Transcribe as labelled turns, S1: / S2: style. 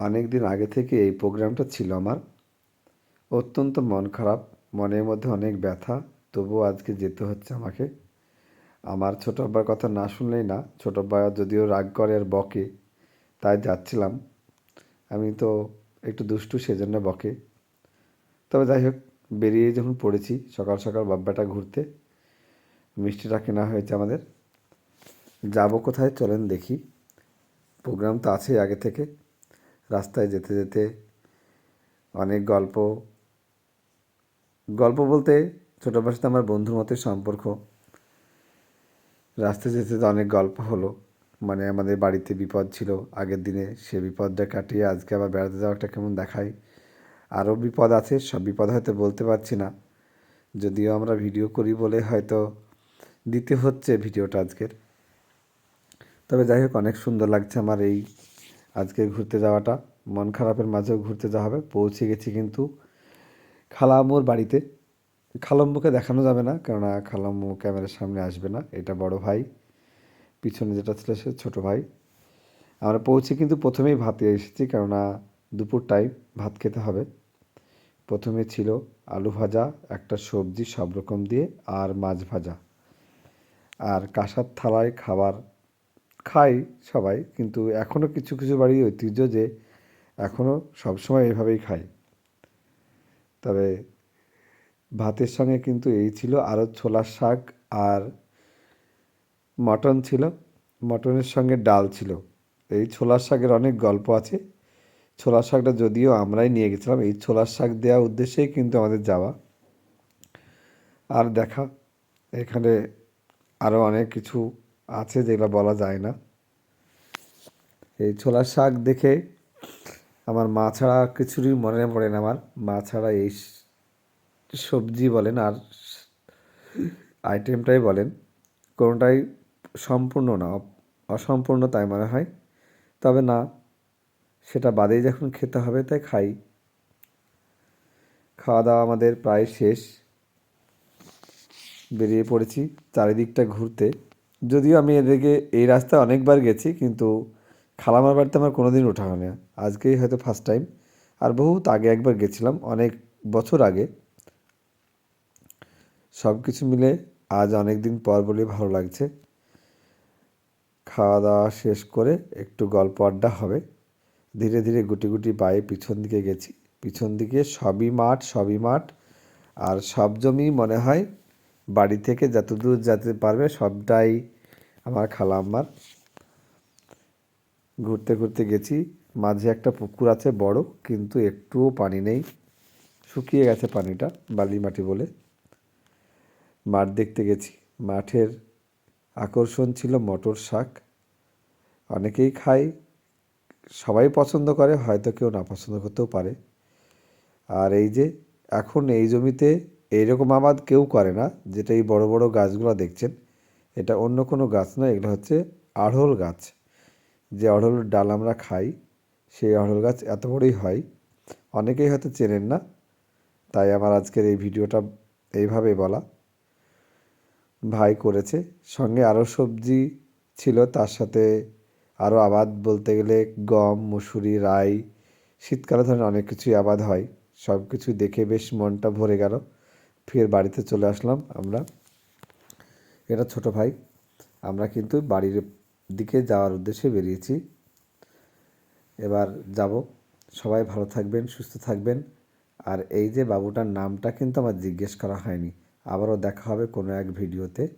S1: অনেক দিন আগে থেকে এই প্রোগ্রামটা ছিল আমার। অত্যন্ত মন খারাপ, মনের মধ্যে অনেক ব্যথা, তবুও আজকে যেতে হচ্ছে আমাকে। আমার ছোটো আব্বার কথা না শুনলেই না, ছোটো আব্বা যদিও রাগ করে আর বকে, তাই যাচ্ছিলাম। আমি তো একটু দুষ্টু সেজন্য বকে। তবে যাই হোক, বেরিয়ে যখন পড়েছি, সকাল সকাল বাব্বাটা ঘুরতে, মিষ্টিটা কেনা হয়েছে আমাদের। যাব কোথায় চলেন দেখি। প্রোগ্রাম তো আছেই আগে থেকে। রাস্তায় যেতে যেতে অনেক গল্প। গল্প বলতে ছোটোবেলার সাথে আমার বন্ধুর মতোই সম্পর্ক। রাস্তায় যেতে যেতে অনেক গল্প হলো। মানে আমাদের বাড়িতে বিপদ ছিল, আগের দিনে সে বিপদটা কাটিয়ে আজকে আবার বেড়াতে যাওয়াটা কেমন দেখায়। আরও বিপদ আছে, সব বিপদ হয়তো বলতে পারছি না। যদিও আমরা ভিডিও করি বলে হয়তো দিতে হচ্ছে ভিডিওটা আজকের। তবে যাই হোক, অনেক সুন্দর লাগছে আমার এই আজকে ঘুরতে যাওয়াটা। মন খারাপের মাঝেও ঘুরতে যাওয়া হবে। পৌঁছে গেছি কিন্তু খালাম্মুর বাড়িতে। খালাম্মুকে দেখানো যাবে না, কেননা খালাম্মু ক্যামেরার সামনে আসবে না। এটা বড় ভাই। পিছনে যেটা ছিল সে ছোটো ভাই। আমরা পৌঁছে কিন্তু প্রথমেই ভাতে এসেছি, কেননা দুপুর টাইম ভাত খেতে হবে। প্রথমে ছিল আলু ভাজা, একটা সবজি সব রকম দিয়ে, আর মাছ ভাজা। আর কাঁসার থালায় খাবার খাই সবাই, কিন্তু এখনও কিছু কিছু বাড়ির ঐতিহ্য যে এখনও সবসময় এভাবেই খাই। তবে ভাতের সঙ্গে কিন্তু এই ছিল আরও ছোলার শাক আর মটন ছিল। মটনের সঙ্গে ডাল ছিল। এই ছোলার শাকের অনেক গল্প আছে। ছোলার শাকটা যদিও আমরাই নিয়ে গেছিলাম, এই ছোলার শাক দেওয়ার উদ্দেশ্যেই কিন্তু আমাদের যাওয়া। আর দেখা, এখানে আরও অনেক কিছু আছে যেগুলো বলা যায় না। এই ছোলার শাক দেখে আমার মা ছাড়া কিছুরই মনে পড়ে না আমার। মা ছাড়া এই সবজি বলেন আর আইটেমটাই বলেন, কোনোটাই সম্পূর্ণ না অসম্পূর্ণ তাই মনে হয়। তবে না, সেটা বাদেই যখন খেতে হবে তাই খাই। খাওয়া দাওয়া আমাদের প্রায় শেষ। বেরিয়ে পড়েছি চারিদিকটা ঘুরতে। যদিও আমি এদিকে এই রাস্তায় অনেকবার গেছি, কিন্তু খালামার বাড়িতে আমার কোনো দিন ওঠা হয় না আজকেই হয়তো ফার্স্ট টাইম আর বহুত আগে একবার গেছিলাম, অনেক বছর আগে। সব কিছু মিলে আজ অনেক দিন পর বলে ভালো লাগছে। খাওয়া দাওয়া শেষ করে একটু গল্প আড্ডা হবে। ধীরে ধীরে গুটি গুটি পায়ে পিছন দিকে গেছি। পিছন দিকে সবই মাঠ সবই মাঠ। আর সব জমি মনে হয় বাড়ি থেকে যতদূর যেতে পারবে সবটাই আমার খালাম্মার ঘুরতে ঘুরতে গেছি, মাঝে একটা পুকুর আছে বড়, কিন্তু একটুও পানি নেই। শুকিয়ে গেছে পানিটা, বালি মাটি বলে। মাঠ দেখতে গেছি, মাঠের আকর্ষণ ছিল মটর শাক। অনেকেই খায়, সবাই পছন্দ করে, হয়তো কেউ না পছন্দ করতেও পারে। আর এই যে, এখন এই জমিতে এইরকম আবাদ কেউ করে না, যেটা এই বড় বড় গাছগুলো দেখছেন। এটা অন্য কোনো গাছ নয়, এগুলো হচ্ছে আড়হল গাছ। যে অড়হলের ডাল আমরা খাই, সেই অড়হল গাছ এত বড়ই হয়, অনেকেই হয়তো চেনেন না। তাই আমার আজকের এই ভিডিওটা এইভাবে বলা। ভাই করেছে, সঙ্গে আরও সবজি ছিল, তার সাথে আরও আবাদ বলতে গেলে গম, মুসুরি, রাই, শীতকালে ধরেন অনেক কিছুই আবাদ হয়। সব কিছু দেখে বেশ মনটা ভরে গেল। ফের বাড়িতে চলে আসলাম আমরা। এটা ছোট ভাই। আমরা কিন্তু বাড়ির দিকে যাওয়ার উদ্দেশ্যে বেরিয়েছি। এবার যাব। সবাই ভালো থাকবেন, সুস্থ থাকবেন। আর এই যে বাবুটার নামটা কিন্তু আমার জিজ্ঞেস করা হয়নি। আবারও দেখা হবে কোনো এক ভিডিওতে।